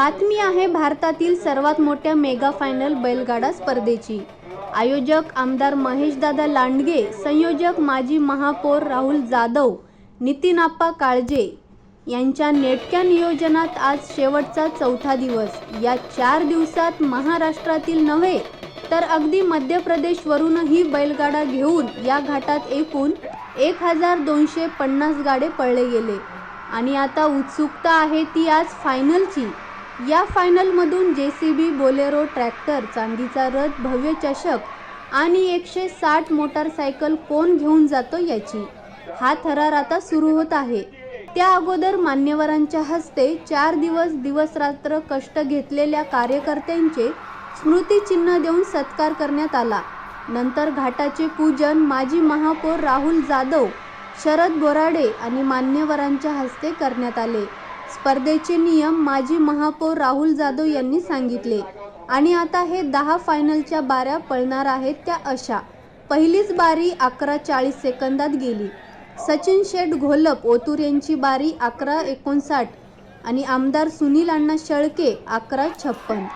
बातमी आहे भारतातील सर्वात मोठ्या मेगा फायनल बैलगाडा स्पर्धेची. आयोजक आमदार महेशदादा लांडगे संयोजक माजी महापौर राहुल जाधव नितीन आप्पा काळजे यांच्या नेटक्या नियोजनात आज शेवटचा चौथा दिवस. या चार दिवसात महाराष्ट्रातील नव्हे तर अगदी मध्य प्रदेशवरूनही बैलगाडा घेऊन या घाटात एकूण एक हजार दोनशे पन्नास गाडे पळले गेले. आणि आता उत्सुकता आहे ती आज फायनलची. या फायनलमधून जे सी बी बोलेरो ट्रॅक्टर चांदीचा रथ भव्य चषक आणि एकशे साठ मोटारसायकल कोण घेऊन जातो याची. हा थरार आता सुरू होत आहे. त्या अगोदर मान्यवरांच्या हस्ते चार दिवस दिवस रात्र कष्ट घेतलेल्या कार्यकर्त्यांचे स्मृतिचिन्ह देऊन सत्कार करण्यात आला. नंतर घाटाचे पूजन माजी महापौर राहुल जाधव शरद बोराडे आणि मान्यवरांच्या हस्ते करण्यात आले. स्पर्धेचे नियम माजी महापौर राहुल जाधव यांनी सांगितले. आणि आता हे दहा फायनलच्या बाऱ्या पळणार आहेत त्या अशा. पहिलीच बारी अकरा चाळीस सेकंदात गेली. सचिन शेठ घोलप ओतूर यांची बारी अकरा एकोणसाठ. आणि आमदार सुनील अण्णा शेळके अकरा छप्पन.